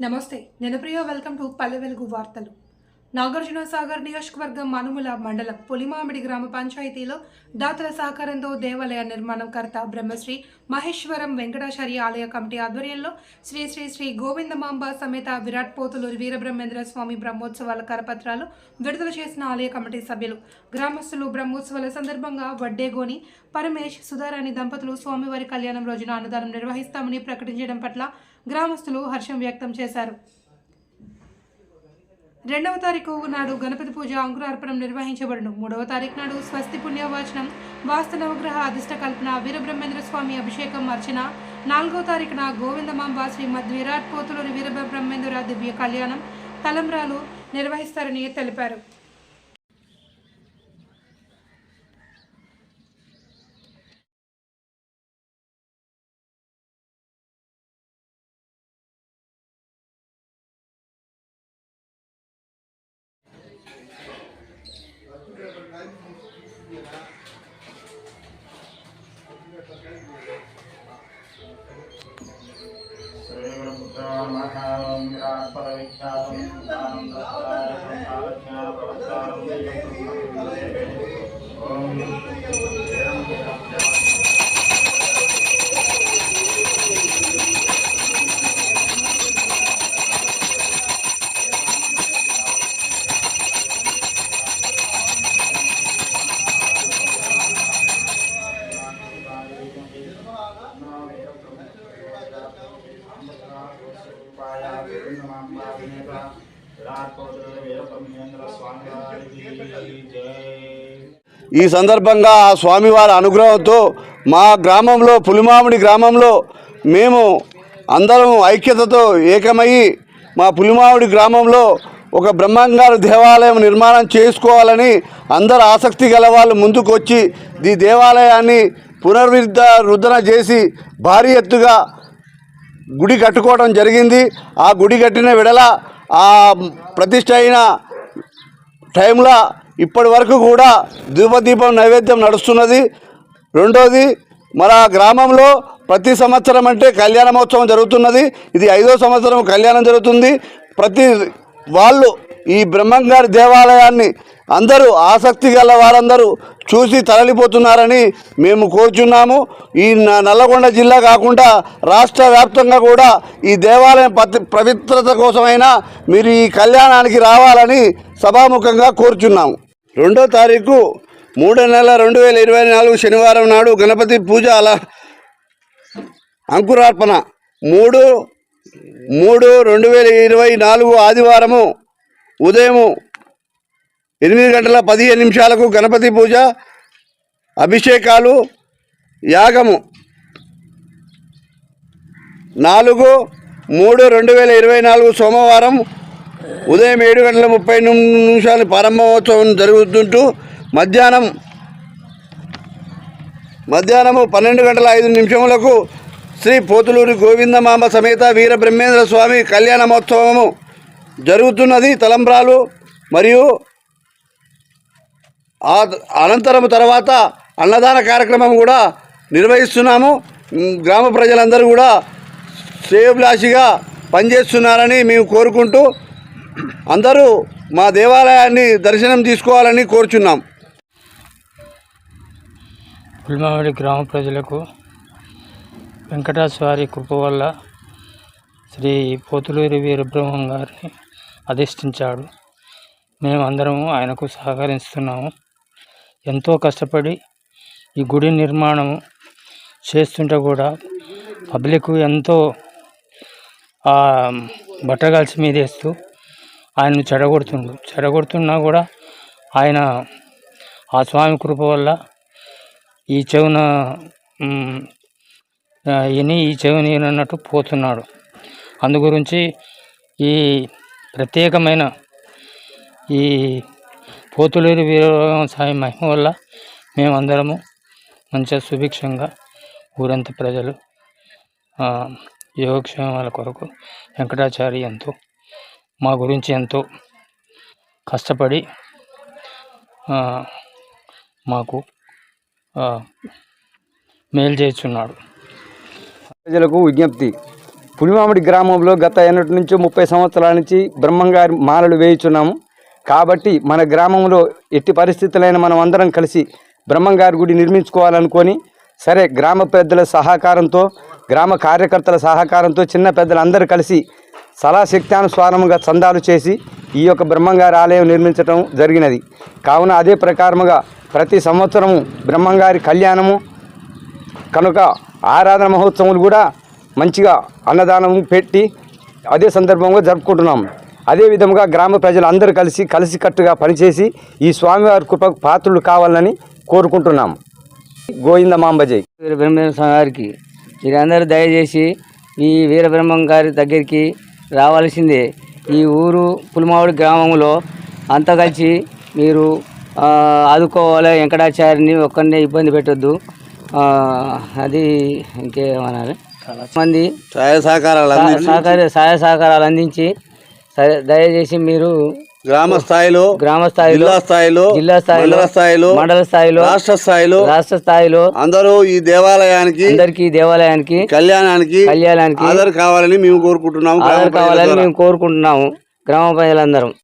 నమస్తే నేను ప్రియ welcome to Palle Velugu వార్తలు. నాగార్జున సాగర్ నియోజకవర్గం మనుముల మండలం పులిమామిడి గ్రామ పంచాయతీలో దాతల సహకారంతో దేవాలయ నిర్మాణంకర్త బ్రహ్మశ్రీ మహేశ్వరం వెంకటాచార్య ఆలయ కమిటీ ఆధ్వర్యంలో శ్రీ శ్రీ శ్రీ గోవిందమాంబ సమేత విరాట్ పోతులూరు వీరబ్రహ్మేంద్ర స్వామి బ్రహ్మోత్సవాల కరపత్రాలు విడుదల చేసిన ఆలయ కమిటీ సభ్యులు. గ్రామస్తులు బ్రహ్మోత్సవాల సందర్భంగా వడ్డేగోని పరమేష్ సుధారాణి దంపతులు స్వామివారి కళ్యాణం రోజున అన్నదానం నిర్వహిస్తామని ప్రకటించడం పట్ల గ్రామస్తులు హర్షం వ్యక్తం చేశారు. రెండవ తారీఖు నాడు గణపతి పూజ అంకురార్పణం నిర్వహించబడును. మూడవ తారీఖు నాడు స్వస్తి పుణ్యవాచనం వాస్తు నవగ్రహ అధిష్ట కల్పన వీరబ్రహ్మేంద్ర స్వామి అభిషేకం అర్చన. నాలుగవ తారీఖున గోవిందమాంబ శ్రీమద్ విరాట్ పోతులూరి వీరబ్రహ్మేంద్ర దివ్య కళ్యాణం తలంబ్రాలు నిర్వహిస్తారని తెలిపారు. ओम। ఈ సందర్భంగా ఆ స్వామివారి అనుగ్రహంతో మా గ్రామంలో పులిమామిడి గ్రామంలో మేము అందరం ఐక్యతతో ఏకమయ్యి మా పులిమామిడి గ్రామంలో ఒక బ్రహ్మంగారు దేవాలయం నిర్మాణం చేసుకోవాలని అందరు ఆసక్తి గల వాళ్ళు ముందుకు వచ్చి ఈ దేవాలయాన్ని పునర్విద్ధ చేసి భారీ ఎత్తుగా గుడి కట్టుకోవడం జరిగింది. ఆ గుడి కట్టిన విడల ఆ ప్రతిష్ట అయిన టైంలో ఇప్పటి వరకు కూడా ధూపదీపం నైవేద్యం నడుస్తున్నది. రెండోది మన గ్రామంలో ప్రతి సంవత్సరం అంటే కళ్యాణ మహోత్సవం జరుగుతున్నది. ఇది ఐదో సంవత్సరం కళ్యాణం జరుగుతుంది. ప్రతి వాళ్ళు ఈ బ్రహ్మంగారి దేవాలయాన్ని అందరూ ఆసక్తి గల వారందరూ చూసి తరలిపోతున్నారని మేము కోరుచున్నాము. ఈ నల్లగొండ జిల్లా కాకుండా రాష్ట్ర వ్యాప్తంగా కూడా ఈ దేవాలయం పతి పవిత్రత కోసమైనా మీరు ఈ కళ్యాణానికి రావాలని సభాముఖంగా కోరుచున్నాము. రెండో తారీఖు మూడో నెల రెండు వేల ఇరవై నాలుగు శనివారం నాడు గణపతి పూజ అలా అంకురార్పణ. మూడు మూడు రెండు వేల ఇరవై నాలుగు ఆదివారము ఉదయం ఎనిమిది గంటల పదిహేను నిమిషాలకు గణపతి పూజ అభిషేకాలు యాగము. నాలుగు మూడు రెండు వేల ఇరవై నాలుగు సోమవారం ఉదయం ఏడు గంటల ముప్పై నిమిషాలు ప్రారంభోత్సవం జరుగుతుంటూ మధ్యాహ్నం మధ్యాహ్నము పన్నెండు గంటల ఐదు నిమిషములకు శ్రీ పోతులూరి గోవిందమాంబ సమేత వీర బ్రహ్మేంద్ర స్వామి కళ్యాణ మహోత్సవము జరుగుతున్నది తలంబ్రాలు మరియు ఆ అనంతరం తర్వాత అన్నదాన కార్యక్రమం కూడా నిర్వహిస్తున్నాము. గ్రామ ప్రజలందరూ కూడా శ్రేయోభిలాషిగా పనిచేస్తున్నారని మేము కోరుకుంటూ అందరూ మా దేవాలయాన్ని దర్శనం తీసుకోవాలని కోరుచున్నాం. పుల్మామిడి గ్రామ ప్రజలకు వెంకటాస్వారి కృప వల్ల శ్రీ పోతులూరి వీరబ్రహ్మం గారిని అధిష్ఠించాడు. మేమందరము ఆయనకు సహకరిస్తున్నాము. ఎంతో కష్టపడి ఈ గుడి నిర్మాణం చేస్తుంటే కూడా పబ్లిక్ ఎంతో బట్టగాల్సి మీద మీదేస్తూ ఆయన్ను చెడగొడుతుండు. చెడగొడుతున్నా కూడా ఆయన ఆ స్వామి కృప వల్ల ఈ చెవున మ్, ఇని ఈ చెవుని అన్నట్టు పోతున్నాడు. అందు గురించి ఈ ప్రత్యేకమైన ఈ పోతులేరు సాయి మహిమ వల్ల మేమందరము మంచిగా సుభిక్షంగా ఊరంత ప్రజలు యోగక్షేమాల కొరకు వెంకటాచారి ఎంతో మా గురించి ఎంతో కష్టపడి మాకు మేలు చేస్తున్నాడు. ప్రజలకు విజ్ఞప్తి. పులిమామిడి గ్రామంలో గత ఎన్నటి నుంచో ముప్పై సంవత్సరాల నుంచి బ్రహ్మంగారి మాలలు వేయుచున్నాము. కాబట్టి మన గ్రామంలో ఎట్టి పరిస్థితులైన మనం అందరం కలిసి బ్రహ్మంగారి గుడి నిర్మించుకోవాలనుకొని సరే గ్రామ పెద్దల సహకారంతో గ్రామ కార్యకర్తల సహకారంతో చిన్న పెద్దలు అందరూ కలిసి సలాశక్తానుస్వారముగా చందాలు చేసి ఈ యొక్క బ్రహ్మంగారి ఆలయం నిర్మించడం జరిగినది. కావున అదే ప్రకారముగా ప్రతి సంవత్సరము బ్రహ్మంగారి కళ్యాణము కనుక ఆరాధన మహోత్సవాలు కూడా మంచిగా అన్నదానం పెట్టి అదే సందర్భంగా జరుపుకుంటున్నాం. అదే విధముగా గ్రామ ప్రజలు అందరూ కలిసి కలిసికట్టుగా పనిచేసి ఈ స్వామివారి కృపకు పాత్రులు కావాలని కోరుకుంటున్నాం. గోవింద మాంబజయ్ వీరబ్రహ్మ స్వామి గారికి మీరందరూ దయచేసి ఈ వీరబ్రహ్మం గారి దగ్గరికి రావాల్సిందే. ఈ ఊరు పులిమావుడి గ్రామంలో అంతా కలిసి మీరు ఆదుకోవాలి వెంకటాచార్యని ఒక్కరినే ఇబ్బంది పెట్టొద్దు. అది ఇంకేమనాలి? మంది సహాయ సహకారాలు అందించి సహకార సహాయ సహకారాలు అందించి సరే దయచేసి మీరు గ్రామ స్థాయిలో గ్రామ స్థాయిలో జిల్లా స్థాయిలో జిల్లా స్థాయిలో మండల స్థాయిలో మండల స్థాయిలో రాష్ట్ర స్థాయిలో రాష్ట్ర స్థాయిలో అందరూ ఈ దేవాలయానికి అందరికీ దేవాలయానికి కళ్యాణానికి కళ్యాణానికి ఆధార్ కావాలని మేము కోరుకుంటున్నాము ఆధార్ కావాలని. మేము కోరుకుంటున్నాము గ్రామ ప్రజలందరం